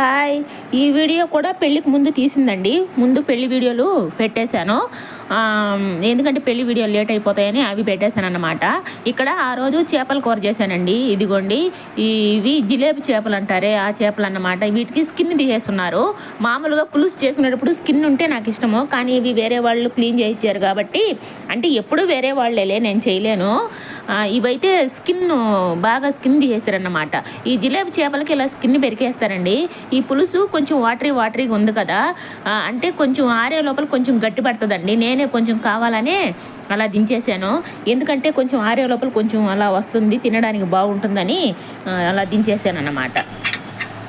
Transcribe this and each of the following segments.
Hi. Hi ఈ video కూడా పెళ్ళికి ముందు తీసిందండి. ముందు పెళ్ళి వీడియోలు పెట్టేశాను. ఎందుకంటే పెళ్ళి వీడియోలు లేట్ అయిపోతాయని అవి పెట్టేశాను అన్నమాట ఇక్కడ ఆ రోజు చేపల కూర చేశానండి. ఇదిగోండి ఇవి జిలేబీ చేపలు అంటారే ఆ చేపలు అన్నమాట. వీటికి స్కిన్ తీసేస్తున్నారు. మామూలుగా పులుసు చేసుకునేటప్పుడు స్కిన్ ఉంటే నాకు ఇష్టము. కానీ ఇవి వేరే వాళ్ళు క్లీన్ చేయించారు కాబట్టి అంటే ఎప్పుడు వేరే వాళ్ళేలే నేను చేయలేను. ఇవైతే స్కిన్ బాగా స్కిన్ తీసేసారన్నమాట ఈ జిలేబీ చేపలకి ఇలా స్కిన్ పెరికేస్తారండి ఈ పులుసు కొంచెం వాటరీ వాటరీగా ఉంది కదా. అంటే కొంచెం ఆరే లోపల కొంచెం గట్టి పడుతుందండి. నేనే కొంచెం కావాలనే అలా దించేసాను. ఎందుకంటే కొంచెం ఆరే లోపల కొంచెం అలా వస్తుంది తినడానికి బాగుంటుందని అలా దించేసాను అన్నమాట.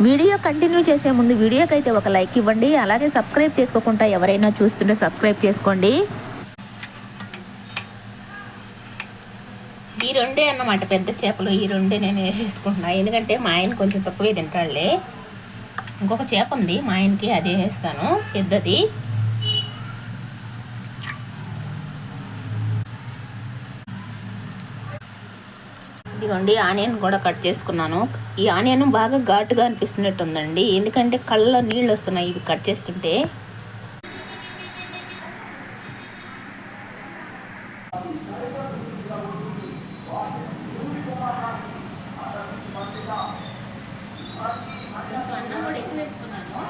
వీడియో కంటిన్యూ చేసే ముందు వీడియోకి అయితే ఒక లైక్ ఇవ్వండి. అలాగే సబ్స్క్రైబ్ చేసుకోకుండా ఎవరైనా చూస్తుంటే సబ్స్క్రైబ్ చేసుకోండి. ఈ రెండే అన్నమాట పెద్ద చేపలు. ఈ రెండే నేను వేసుకుంటున్నాను ఎందుకంటే మా ఆయన కొంచెం తక్కువే తింటాడులే. ఇంకొక చేప ఉంది. మా ఆయనకి అది వేస్తాను. పెద్దది. ఇదిగోండి ఆనియన్ కూడా కట్ చేసుకున్నాను. ఈ ఆనియన్ బాగా ఘాటుగా అనిపిస్తున్నట్టు ఉందండి ఎందుకంటే కళ్ళలో నీళ్ళు వస్తున్నాయి ఇవి కట్ చేస్తుంటే కొంచెం అన్నం కూడా ఎక్కువ వేసుకున్నాను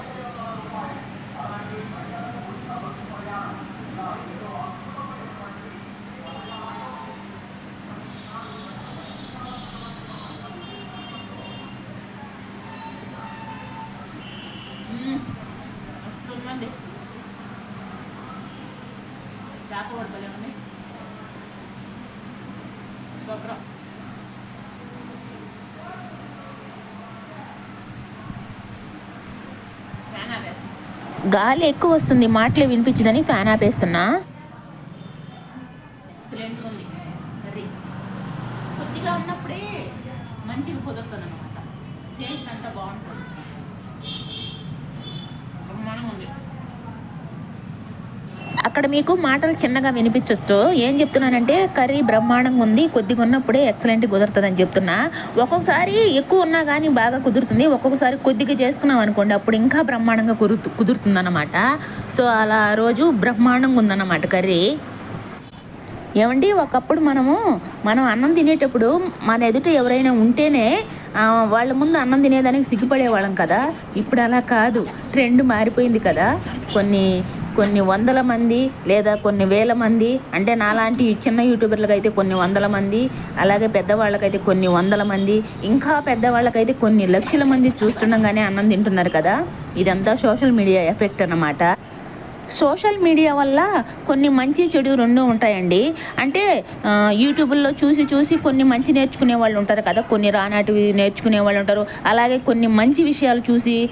వస్తుందండి చేప పడతలే ఉంది గాలి ఎక్కువ వస్తుంది మాటలే వినిపించదని ఫ్యాన్ ఆపేస్తున్నా ఎక్సలెంట్గా ఉంది కర్రీ కొద్దిగా ఉన్నప్పుడే మంచిగా కుదురుతుంది అనమాట టేస్ట్ అంతా బాగుంటుంది బ్రహ్మాండంగా ఉంది అక్కడ మీకు మాటలు చిన్నగా వినిపించవచ్చు ఏం చెప్తున్నానంటే కర్రీ బ్రహ్మాండంగా ఉంది కొద్దిగా ఉన్నప్పుడే ఎక్సలెంట్ కుదురుతుంది అని చెప్తున్నా. ఒక్కొక్కసారి ఎక్కువ ఉన్నా కానీ బాగా కుదురుతుంది. ఒక్కొక్కసారి కొద్దిగా చేసుకున్నాం అనుకోండి అప్పుడు ఇంకా బ్రహ్మాండంగా కుదురు కుదురుతుందన్నమాట. సో అలా రోజు బ్రహ్మాండంగా ఉందన్నమాట కర్రీ. ఏమండి ఒకప్పుడు మనము మనం అన్నం తినేటప్పుడు మన ఎదుట ఎవరైనా ఉంటేనే వాళ్ళ ముందు అన్నం తినేదానికి సిగ్గుపడేవాళ్ళం కదా. ఇప్పుడు అలా కాదు. ట్రెండ్ మారిపోయింది కదా. కొన్ని కొన్ని వందల మంది లేదా కొన్ని వేల మంది అంటే నాలాంటి చిన్న యూట్యూబర్లకు అయితే కొన్ని వందల మంది అలాగే పెద్దవాళ్ళకైతే కొన్ని వందల మంది ఇంకా పెద్దవాళ్ళకైతే కొన్ని లక్షల మంది చూస్తుండగానే అన్నం తింటున్నారు కదా. ఇదంతా సోషల్ మీడియా ఎఫెక్ట్ అన్నమాట. సోషల్ మీడియా వల్ల కొన్ని మంచి చెడు రెండు ఉంటాయండి. అంటే యూట్యూబ్లో చూసి చూసి కొన్ని మంచి నేర్చుకునే వాళ్ళు ఉంటారు కదా. కొన్ని రానాటివి నేర్చుకునే వాళ్ళు ఉంటారు. అలాగే కొన్ని మంచి విషయాలు చూసి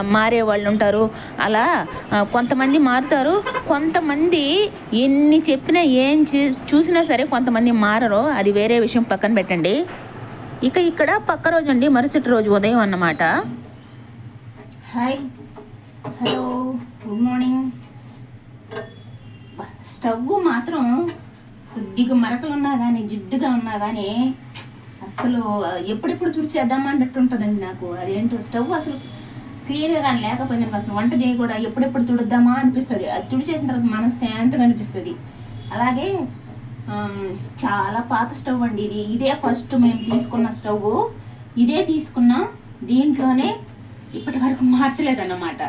మారే వాళ్ళు ఉంటారు. అలా కొంతమంది మారుతారు. కొంతమంది ఎన్ని చెప్పినా ఏం చే- చూసినా సరే కొంతమంది మారరు. అది వేరే విషయం పక్కన పెట్టండి. ఇక ఇక్కడ పక్క రోజు అండి. మరుసటి రోజు ఉదయం అన్నమాట. Hi. Hello. Good morning. Stove మాత్రం కొద్దిగా మరకలు ఉన్నా కానీ జిడ్డుగా ఉన్నా కానీ అసలు ఎప్పుడెప్పుడు తుడిచేద్దామా అన్నట్టు ఉంటుందండి నాకు. అదేంటో స్టవ్ అసలు క్లీన్గా కానీ లేకపోయింది అసలు వంట చేయ కూడా ఎప్పుడెప్పుడు తుడుద్దామా అనిపిస్తుంది. అది తుడిచేసిన తర్వాత మనశ్శాంతిగా అనిపిస్తుంది. అలాగే చాలా పాత స్టవ్ అండి ఇది. ఇదే ఫస్ట్ మేము తీసుకున్న స్టవ్. ఇదే తీసుకున్నాం. దీంట్లోనే ఇప్పటి వరకు మార్చలేదన్నమాట.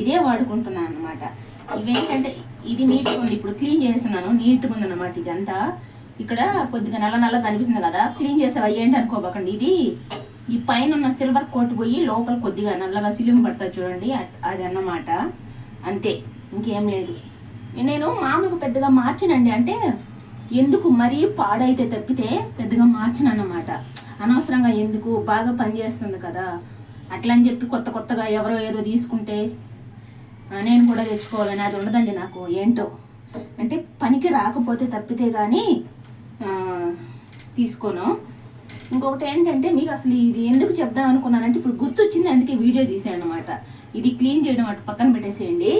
ఇదే వాడుకుంటున్నాను అనమాట ఇవేంటంటే ఇది నీట్గా ఉంది ఇప్పుడు క్లీన్ చేస్తున్నాను నీట్గా ఉంది అనమాట ఇదంతా. ఇక్కడ కొద్దిగా నల్ల నల్ల కనిపిస్తుంది కదా క్లీన్ చేసేవా ఏంటి అనుకోబకండి. ఇది ఈ పైన ఉన్న సిల్వర్ కోట్ పోయి లోపల కొద్దిగా నల్లగా సిలిం పడుతుంది చూడండి అట్- అది అన్నమాట అంతే ఇంకేం లేదు. నేను మామూలుగా పెద్దగా మార్చనండి అంటే ఎందుకు మరీ పాడైతే తప్పితే పెద్దగా మార్చను అన్నమాట అనవసరంగా ఎందుకు బాగా పనిచేస్తుంది కదా. అట్లా అని చెప్పి కొత్త కొత్తగా ఎవరో ఏదో తీసుకుంటే నేను కూడా తెచ్చుకోవాలని అది ఉండదండి నాకు. ఏంటో? అంటే పనికి రాకపోతే తప్పితే కానీ తీసుకోను. ఇంకొకటి ఏంటంటే మీకు అసలు ఇది ఎందుకు చెప్దాం అనుకున్నానంటే ఇప్పుడు గుర్తొచ్చింది అందుకే వీడియో తీసాను అనమాట ఇది క్లీన్ చేయడం అటు పక్కన పెట్టేసేయండి.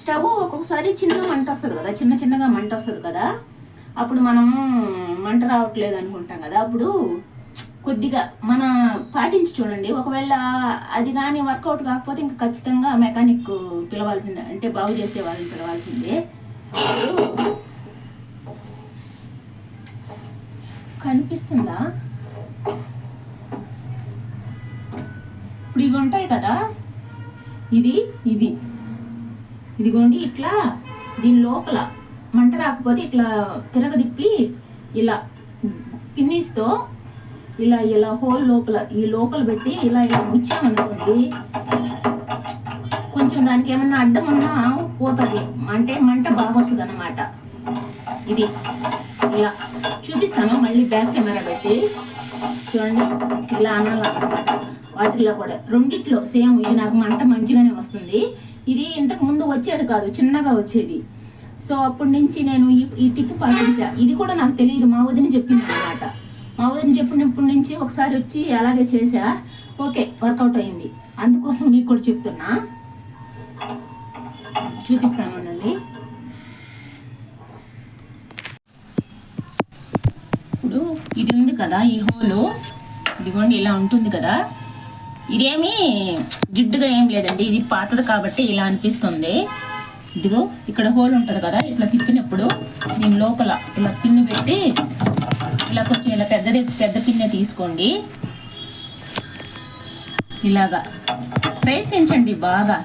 స్టవ్ ఒక్కొక్కసారి చిన్న మంట వస్తుంది కదా చిన్న చిన్నగా మంట వస్తుంది కదా. అప్పుడు మనం మంట రావట్లేదు అనుకుంటాం కదా. అప్పుడు కొద్దిగా మన పాటించి చూడండి. ఒకవేళ అది కానీ వర్కౌట్ కాకపోతే ఇంకా ఖచ్చితంగా మెకానిక్ పిలవాల్సిందే. అంటే బాగు చేసే వాళ్ళని పిలవాల్సిందే. కనిపిస్తుందా? ఇప్పుడు ఇవి ఉంటాయి కదా? ఇది ఇవి. ఇదిగోండి ఇట్లా దీని లోపల మంట రాకపోతే ఇట్లా తిరగదిప్పి ఇలా పిన్నిస్తో ఇలా ఇలా హోల్ లోపల ఈ లోపల పెట్టి ఇలా ఇలా గుచ్చామనుకోండి కొంచెం దానికి ఏమన్నా అడ్డం ఉన్నా పోతుంది. అంటే మంట బాగా వస్తుంది అన్నమాట ఇది ఇలా చూపిస్తాను. మళ్ళీ బ్యాక్ కెమెరా పెట్టి చూడండి. ఇలా అనాలన్నమాట వాటిల్లో కూడా రెండిట్లో సేమ్ ఇది నాకు మంట మంచిగానే వస్తుంది. ఇది ఇంతకు ముందు వచ్చేది కాదు చిన్నగా వచ్చేది. సో అప్పటి నుంచి నేను ఈ ఈ టిప్ పాటించా. ఇది కూడా నాకు తెలియదు మా వదిన చెప్పింది అనమాట మా వదిన చెప్పినప్పటి నుంచి ఒకసారి వచ్చి అలాగే చేసా ఓకే వర్కౌట్ అయింది. అందుకోసం మీకు కూడా చెప్తున్నా. చూపిస్తాను ఉండండి ఇప్పుడు ఇది ఉంది కదా ఈ హోలు. ఇదిగోండి ఇలా ఉంటుంది కదా. ఇదేమి జిడ్డుగా ఏం లేదండి ఇది పాతది కాబట్టి ఇలా అనిపిస్తుంది. ఇదిగో ఇక్కడ హోల్ ఉంటుంది కదా ఇట్లా తిప్పినప్పుడు దీని లోపల ఇలా పిన్ను పెట్టి ఇలా కొంచెం ఇలా పెద్దది పెద్ద పిన్నె తీసుకోండి. ఇలాగా ప్రయత్నించండి బాగా.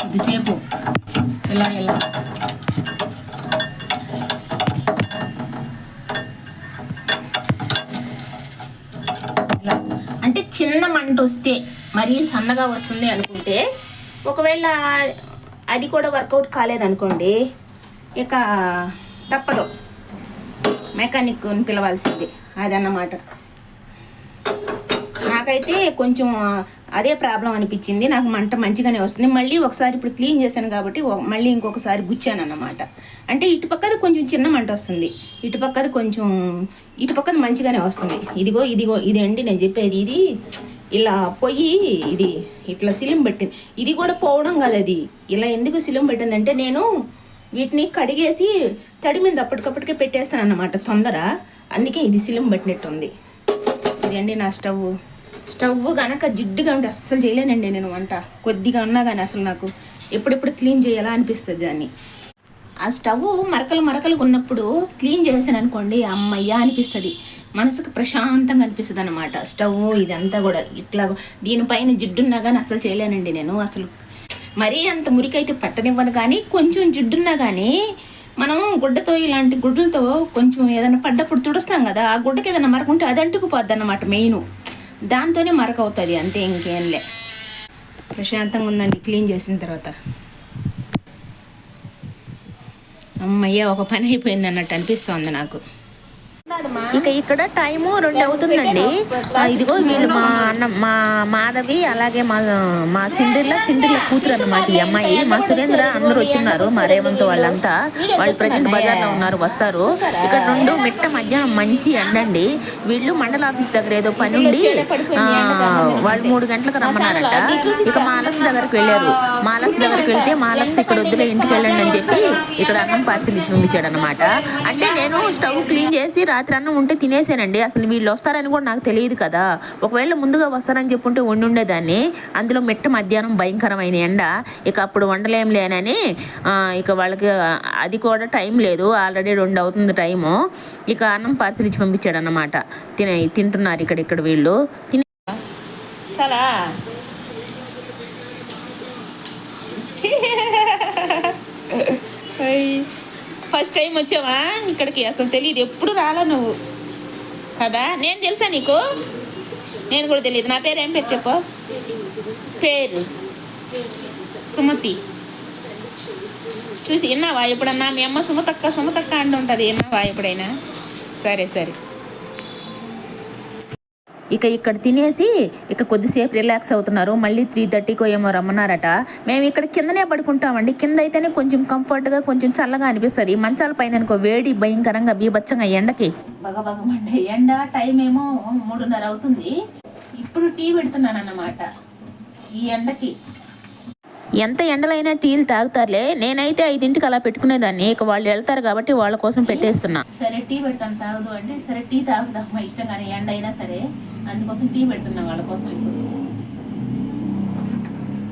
కొద్దిసేపు ఇలా ఇలా. ఇలా. అంటే చిన్న మంట వస్తే మరీ సన్నగా వస్తుంది అనుకుంటే ఒకవేళ అది కూడా వర్కౌట్ కాలేదనుకోండి ఇక తప్పదు. మెకానిక్ని పిలవాల్సింది. అదన్నమాట. నాకైతే కొంచెం అదే ప్రాబ్లం అనిపించింది. నాకు మంట మంచిగానే వస్తుంది. మళ్ళీ ఒకసారి ఇప్పుడు క్లీన్ చేశాను కాబట్టి మళ్ళీ ఇంకొకసారి గుచ్చాను అన్నమాట అంటే ఇటుపక్కది కొంచెం చిన్న మంట వస్తుంది. ఇటుపక్కది కొంచెం ఇటుపక్కది మంచిగానే వస్తుంది. ఇదిగో ఇదిగో ఇది అండి నేను చెప్పేది. ఇది ఇలా పొయ్యి ఇది ఇట్లా సిలిం పెట్టింది. ఇది కూడా పోవడం కాదు అది. ఇలా ఎందుకు సిలిం పెట్టిందంటే నేను వీటిని కడిగేసి తడి మీద అప్పటికప్పటికే పెట్టేస్తాను అన్నమాట తొందర. అందుకే ఇది సిలిం పెట్టినట్టుంది. ఇదండి నా స్టవ్. స్టవ్ కనుక జిడ్డుగా ఉంటే అస్సలు చేయలేనండి నేను వంట. కొద్దిగా ఉన్నా కానీ అసలు నాకు ఎప్పుడెప్పుడు క్లీన్ చేయాలా అనిపిస్తుంది దాన్ని. ఆ స్టవ్ మరకలు మరకలు ఉన్నప్పుడు క్లీన్ చేసాను అనుకోండి అమ్మయ్య అనిపిస్తుంది. మనసుకు ప్రశాంతంగా అనిపిస్తుంది అనమాట స్టవ్ ఇదంతా కూడా ఇట్లా దీనిపైన జిడ్డున్నా కానీ అసలు చేయలేనండి నేను. అసలు మరీ అంత మురికైతే పట్టనివ్వను కానీ కొంచెం జిడ్డున్నా కానీ మనం గుడ్డతో ఇలాంటి గుడ్డలతో కొంచెం ఏదైనా పడ్డప్పుడు తుడుస్తాం కదా ఆ గుడ్డకి ఏదైనా మరకుంటే అది అంటుకుపోద్ది అన్నమాట మెయిన్. దాంతోనే మరకవుతుంది అంతే ఇంకేంలే ప్రశాంతంగా ఉందండి క్లీన్ చేసిన తర్వాత. అమ్మయ్య ఒక పని అయిపోయింది అన్నట్టు అనిపిస్తోంది నాకు. ఇక ఇక్కడ టైము రెండు అవుతుందండి. ఇదిగో వీళ్ళు మా అన్న మా మాధవి అలాగే మా మా సిండిర్ల సిండిర్ల కూతురు అన్నమాట ఈ అమ్మాయి. మా సురేంద్ర అందరూ వచ్చిన్నారు మా రేవంత్ వాళ్ళంతా. వాళ్ళు ప్రజెంట్ బజార్లో ఉన్నారు వస్తారు. ఇక్కడ రెండు మిట్ట మధ్యాహ్నం మంచి ఎండండి. వీళ్ళు మండల ఆఫీస్ దగ్గర ఏదో పని ఉండి ఆ, వాళ్ళు మూడు గంటలకు రమ్మన్నారట. ఇక మాలక్స్ దగ్గరకు వెళ్ళారు. మాలక్స్ దగ్గరకు వెళ్తే మాలక్స్ ఇక్కడ వద్దులే ఇంటికి వెళ్ళండి అని చెప్పి ఇక్కడ అన్నం పార్సిల్ ఇచ్చి పంపించాడు అనమాట అంటే నేను స్టవ్ క్లీన్ చేసి రాత్రి అన్నం ఉంటే తినేసానండి అసలు వీళ్ళు వస్తారని కూడా నాకు తెలియదు కదా. ఒకవేళ ముందుగా వస్తారని చెప్పుంటే వండి ఉండేదాన్ని అందులో మిట్ట మధ్యాహ్నం భయంకరమైన ఎండ. ఇక అప్పుడు వండలేం లేనని ఇక వాళ్ళకి అది కూడా టైం లేదు. ఆల్రెడీ రెండు అవుతుంది టైము. ఇక అన్నం పార్సిల్ ఇచ్చి పంపించాడు అనమాట తినే తింటున్నారు ఇక్కడ ఇక్కడ వీళ్ళు. తినే చాలా. ఫస్ట్ టైం వచ్చావా? ఇక్కడికి. అసలు తెలియదు ఎప్పుడు రాలా నువ్వు? కదా? నేను తెలుసా నీకు? నేను కూడా తెలియదు నా పేరు ఏం పేరు చెప్పు? పేరు? సుమతి. చూసి విన్నావా? ఎప్పుడన్నా మీ అమ్మ సుమతక్క సుమతక్క అంటుంటుంది విన్నావా ఎప్పుడైనా? సరే సరే. ఇక ఇక్కడ తినేసి ఇక కొద్దిసేపు రిలాక్స్ అవుతున్నారు. మళ్ళీ త్రీ థర్టీకో ఏమో రమ్మన్నారట. మేము ఇక్కడ కిందనే పడుకుంటామండి. కింద అయితేనే కొంచెం కంఫర్ట్గా కొంచెం చల్లగా అనిపిస్తుంది. మంచాల పైన అనుకో వేడి భయంకరంగా బీభత్సంగా ఎండకి. బగబగమండి ఎండ టైం ఏమో మూడున్నర అవుతుంది. ఇప్పుడు టీ పెడుతున్నాను అన్నమాట ఈ ఎండకి. ఎంత ఎండలైనా టీలు తాగుతారులే. నేనైతే ఐదింటికి అలా పెట్టుకునేదాన్ని. ఇక వాళ్ళు వెళ్తారు కాబట్టి వాళ్ళ కోసం పెట్టేస్తున్నా. సరే టీ పెట్టాను తాగదు అంటే సరే టీ తాగుదాం మా ఇష్టం కానీ ఎండ అయినా సరే అందుకోసం టీ పెడుతున్నా వాళ్ళ కోసం ఇప్పుడు.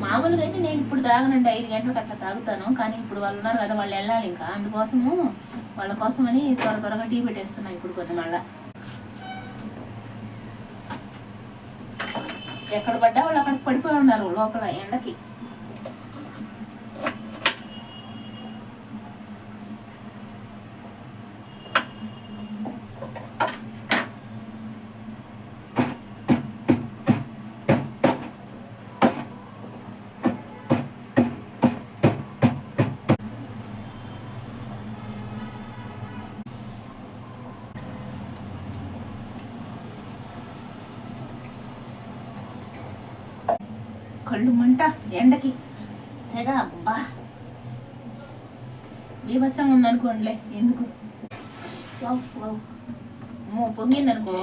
మామూలుగా అయితే నేను ఇప్పుడు తాగనండి. ఐదు గంటలకు అట్లా తాగుతాను. కానీ ఇప్పుడు వాళ్ళు ఉన్నారు కదా వాళ్ళు వెళ్ళాలి ఇంకా. అందుకోసము వాళ్ళ కోసమని త్వర త్వరగా టీ పెట్టేస్తున్నా ఇప్పుడు కొన్ని మళ్ళా. ఎక్కడ పడ్డా వాళ్ళు అక్కడ పడిపోయి ఉన్నారు లోపల ఎండకి. కళ్ళు మంట ఎండకి. సెగ అబ్బా. బీభత్సం ఉందనుకోండిలే ఎందుకు? Wow, wow. అమ్మో పొంగిందనుకో.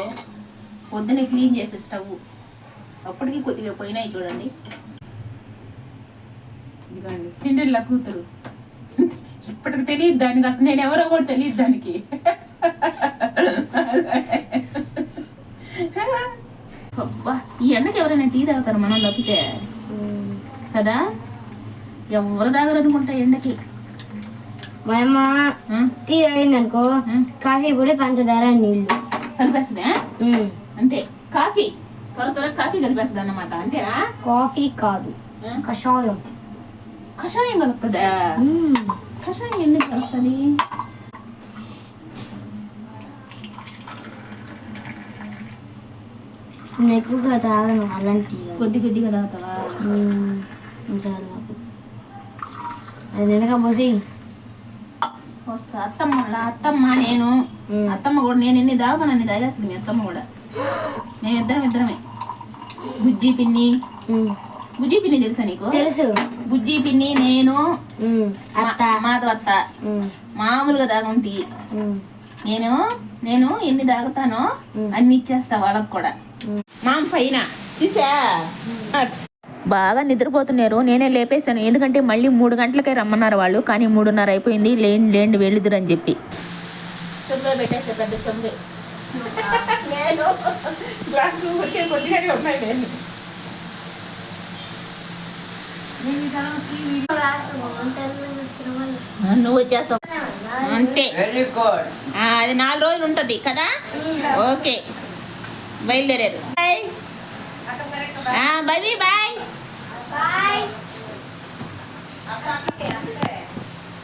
పొద్దునే క్లీన్ చేసే స్టవ్. అప్పటికి కొద్దిగా పోయినాయి చూడండి. ఇదిగోండి సిండ్రిల్లా కూతురు. ఇప్పటికి తెలియదు దానికి అసలు నేను ఎవరో కూడా తెలియదు దానికి. అబ్బా ఈ ఎండకి ఎవరైనా టీ తాగుతారు మనం తప్పితే కదా ఎవరు తాగరు అనుకుంటా ఎండకి మా అమ్మ? టీ తాగిందనుకో? కాఫీ పొడి పంచదార నీళ్ళు కలిపేస్తుందా. అంతే కాఫీ త్వర త్వర కాఫీ కలిపేస్తుంది అన్నమాట అంతేనా కాఫీ కాదు? కషాయం కషాయం కలుపుతుందా ఉమ్. కషాయం ఎందుకు కలుపుతుంది నేను ఎక్కువగా తాగను అలాంటి. కొద్ది కొద్దిగా తాగుతావా. చాలు నాకు అది నిండగా పోసి. వస్తా. అత్తమ్మ అత్తమ్మ నేను. అత్తమ్మ కూడా నేను ఎన్ని తాగుతాను అన్ని తాగేస్తుంది మీ అత్తమ్మ కూడా. నేను ఇద్దరం ఇద్దరమే. బుజ్జి పిన్ని. బుజ్జి పిన్ని తెలుసా నీకు? తెలుసు. బుజ్జి పిన్ని నేను మా- మాధవ అత్త. మామూలుగా తాగుంటి. నేను నేను ఎన్ని తాగుతానో. అన్ని ఇచ్చేస్తా వాళ్ళకి కూడా. మామ పైన. చూసా? బాగా నిద్రపోతున్నారు. నేనే లేపేశాను. ఎందుకంటే మళ్ళీ మూడు గంటలకే రమ్మన్నారు వాళ్ళు. కానీ మూడున్నర అయిపోయింది. లేండి లేండి వెళ్ళుదురు అని చెప్పి. చెంబులో పెట్టేసా పెద్ద చెంబు. నేను గ్లాసులు ఊరికే కొద్దిగానే ఉన్నాయి నేను. నువ్వు వచ్చేస్తావు. అంతే. వెరీ గుడ్ ఆ, అది నాలుగు రోజులు ఉంటుంది కదా? ఓకే. బయలుదేరారు. బాయ్ బాయ్ బాయ్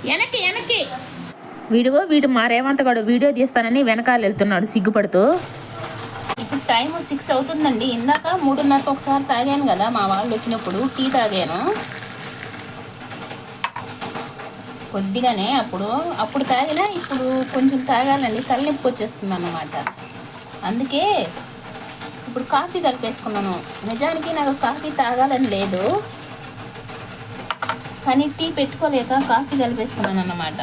వెనక్కి వెనక్కి. వీడిగో వీడు మా రేవంతగాడు వీడియో తీస్తానని వెనకాల వెళ్తున్నాడు సిగ్గుపడుతూ. ఇప్పుడు టైం సిక్స్ అవుతుందండి. ఇందాక మూడున్నరకు ఒకసారి తాగాను కదా మా వాళ్ళు వచ్చినప్పుడు టీ తాగాను. కొద్దిగానే అప్పుడు అప్పుడు తాగినా ఇప్పుడు కొంచెం తాగాలండి. తలనొప్పి వచ్చేస్తుంది అన్నమాట అందుకే ఇప్పుడు కాఫీ కలిపేసుకున్నాను. నిజానికి నాకు కాఫీ తాగాలని లేదు. కానీ టీ పెట్టుకోలేక కాఫీ కలిపేసుకున్నాను అన్నమాట.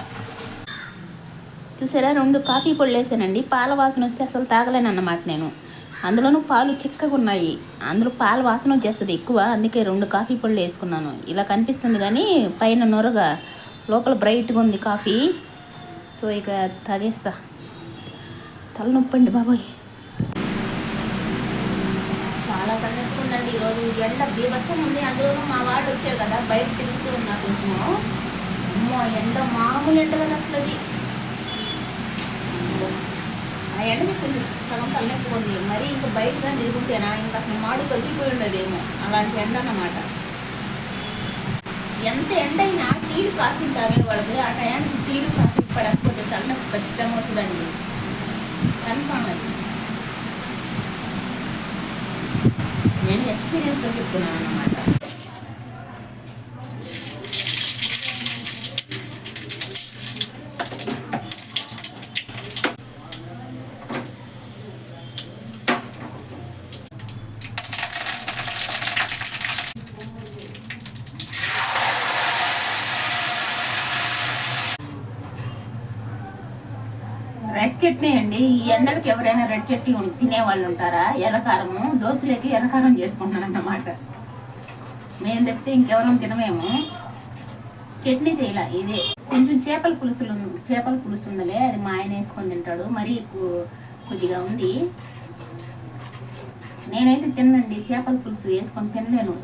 చూసారా? రెండు కాఫీ పొడులు వేసానండి. పాల వాసన వస్తే అసలు తాగలేను అన్నమాట నేను. అందులోనూ పాలు చిక్కగా ఉన్నాయి. అందులో పాల వాసన వచ్చేస్తుంది ఎక్కువ. అందుకే రెండు కాఫీ పొడులు వేసుకున్నాను. ఇలా కనిపిస్తుంది కానీ పైన నొరగా లోపల బ్రైట్గా ఉంది కాఫీ. సో ఇక తాగేస్తా. తలనొప్పండి బాబోయ్ బాబాయ్ చాలా తలనొప్పుందండి ఈరోజు ఎండ బీభత్సం ఉంది. అందులోనూ మా వాడు వచ్చారు కదా బయట తిరుగుతూ ఉన్నా కొంచెము. అమ్మో ఎండ మామూలు ఎండ కదా అసలు అది ఆ ఎండకి కొంచెం సగం తలనొప్పి ఉంది. మరి ఇంకా బయటగా తిరుగుతేనా? ఇంకా అసలు మాడు పగిలిపోయి ఉండదేమో. అలాంటి ఎండ అన్నమాట. ఎంత ఎండ అయినా టీలు కాఫీ తాగేవాళ్ళకి ఆ టయానికి టీలు కాఫీ పడకపోతే తలనొప్పి ఖచ్చితంగా వస్తుందండి. కన్ఫామ్ అది. నేను ఎక్స్పీరియన్స్తో చెప్తున్నాను అన్నమాట రెడ్ చట్నీ అండి ఈ ఎవరైనా రెడ్ చట్నీ తినే వాళ్ళు ఉంటారా? ఎర్రకారము దోశలకి ఎర్రకారం చేసుకుంటున్నాను అన్నమాట చెప్తే ఇంకెవరం తినమేము. చట్నీ చేయలే? ఇదే. కొంచెం చేపల పులుసులు చేపల పులుసు ఉందలే అది మా ఆయన వేసుకొని తింటాడు. మరీ కొద్దిగా ఉంది. నేనైతే తిన్నండి చేపల పులుసు వేసుకొని తినలేను.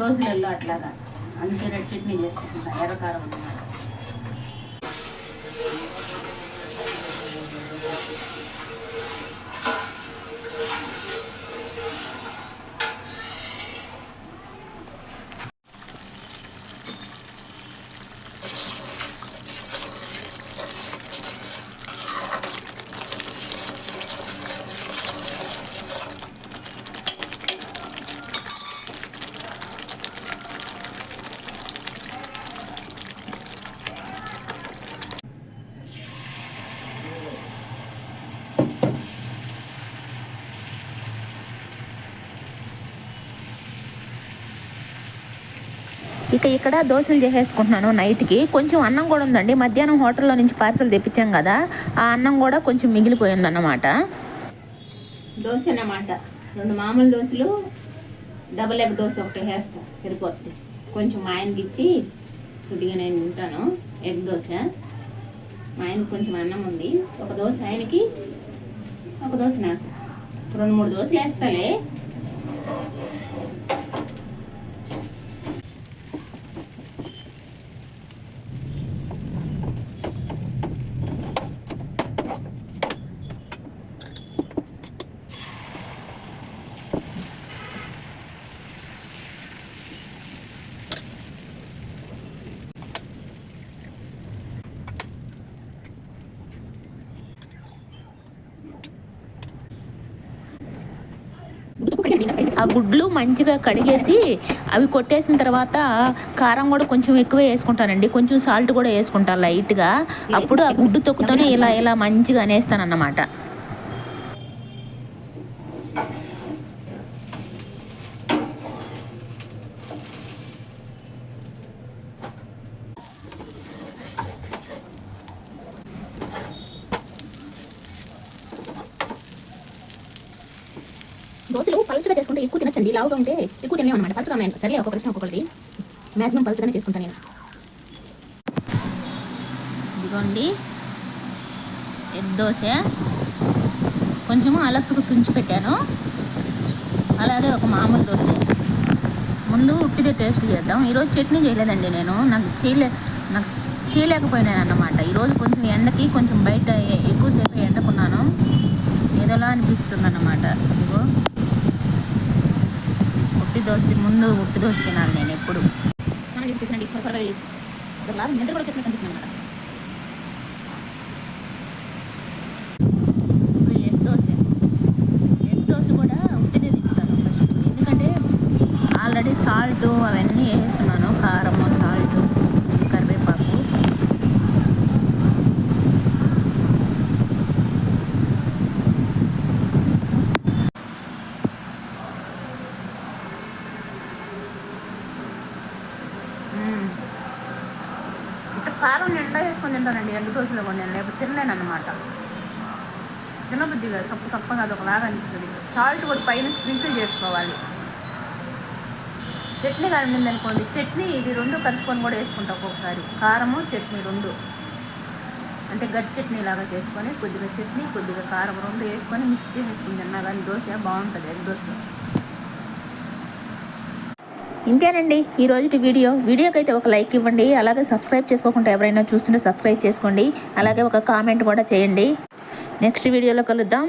దోశలలో అట్లాగా. అందుకే రెడ్ చట్నీ చేసుకుంటా ఎర్రకారం అన్నమాట. ఇక ఇక్కడ దోశలు చేసేసుకుంటున్నాను నైట్కి. కొంచెం అన్నం కూడా ఉందండి. మధ్యాహ్నం హోటల్లో నుంచి పార్సల్ తెప్పించాం కదా ఆ అన్నం కూడా కొంచెం మిగిలిపోయిందన్నమాట. దోశ అన్నమాట రెండు మామూలు దోశలు డబల్ ఎగ్ దోశ ఒకటి వేస్తా సరిపోతుంది కొంచెం మా ఆయనకి ఇచ్చి కొద్దిగా నేను తింటాను ఎగ్ దోశ. మా ఆయనకి కొంచెం అన్నం ఉంది. ఒక దోశ ఆయనకి ఒక దోశ నాకు. రెండు మూడు దోశలు వేస్తాలే. ఆ గుడ్లు మంచిగా కడిగేసి అవి కొట్టేసిన తర్వాత కారం కూడా కొంచెం ఎక్కువ వేసుకుంటానండి. కొంచెం సాల్ట్ కూడా వేసుకుంటాను లైట్గా. అప్పుడు ఆ గుడ్డు తొక్కుతోనే ఇలా ఇలా మంచిగా అనేస్తాను అన్నమాట దోశలు పలుచగా చేసుకుంటే ఎక్కువ తినచ్చండి. లావుగా ఉంటే ఎక్కువ తినలేము అనమాట పలుచగా నేను సరే ఒక ప్రశ్న ఒక్కొక్కటి. మ్యాక్సిమం పలుచగానే చేసుకుంటాను నేను. ఇదిగోండి. ఎగ్ దోశ. కొంచెము అలసకు తుంచి పెట్టాను. అలాగే ఒక మామూలు దోశ. ముందు ఉట్టిదే టేస్ట్ చేద్దాం. ఈరోజు చట్నీ చేయలేదండి నేను. నాకు చేయలే నాకు చేయలేకపోయినాను అన్నమాట. ఈరోజు కొంచెం ఎండకి కొంచెం బయట ఎక్కువసేపు ఎండకున్నాను. ఏదోలా అనిపిస్తుంది అన్నమాట ఇదిగో. దోశ ముందు ఉట్టి దోశ తినాలి నేను ఎప్పుడు. స్నానం చేసి త్వరగా వెళ్ళి. ఒక లాగా నిద్ర కూడా చేసినట్టు అనిపిస్తుంది అనమాట ఇప్పుడు ఎగ్ దోశ ఎగ్ దోశ కూడా ఉట్టిదే తింటాను ఫస్ట్ ఎందుకంటే ఆల్రెడీ సాల్ట్ అవన్నీ వేస్తున్నాను కారము సాల్ట్ కరివేపాకు మ్మ్. ఇట్లా కారం నిండా వేసుకొని తింటానండి. ఎగ్ దోశలో కూడా నేను లేకపోతే తినలేను అనమాట తినబుద్ధిగా సప్పు సప్పగా అది ఒకలాగా అనిపిస్తుంది. సాల్ట్ కూడా పైన స్ప్రింకిల్ చేసుకోవాలి. చట్నీ కలిపింది అనుకోండి చట్నీ ఇది రెండు కలుపుకొని కూడా వేసుకుంటాం ఒక్కొక్కసారి. కారము చట్నీ రెండు. అంటే గట్టి చట్నీ లాగా చేసుకొని కొద్దిగా చట్నీ కొద్దిగా కారం రెండు వేసుకొని మిక్స్ చేసేసుకుని తిన్నా కానీ దోశ బాగుంటుంది. ఎగ్ దోశలో ఇంతేనండి. ఈ రోజుటి వీడియో. వీడియోకి అయితే ఒక లైక్ ఇవ్వండి. అలాగే సబ్స్క్రైబ్ చేసుకోకుండా ఎవరైనా చూస్తుంటే సబ్స్క్రైబ్ చేసుకోండి. అలాగే ఒక కామెంట్ కూడా చేయండి. నెక్స్ట్ వీడియోలో కలుద్దాం.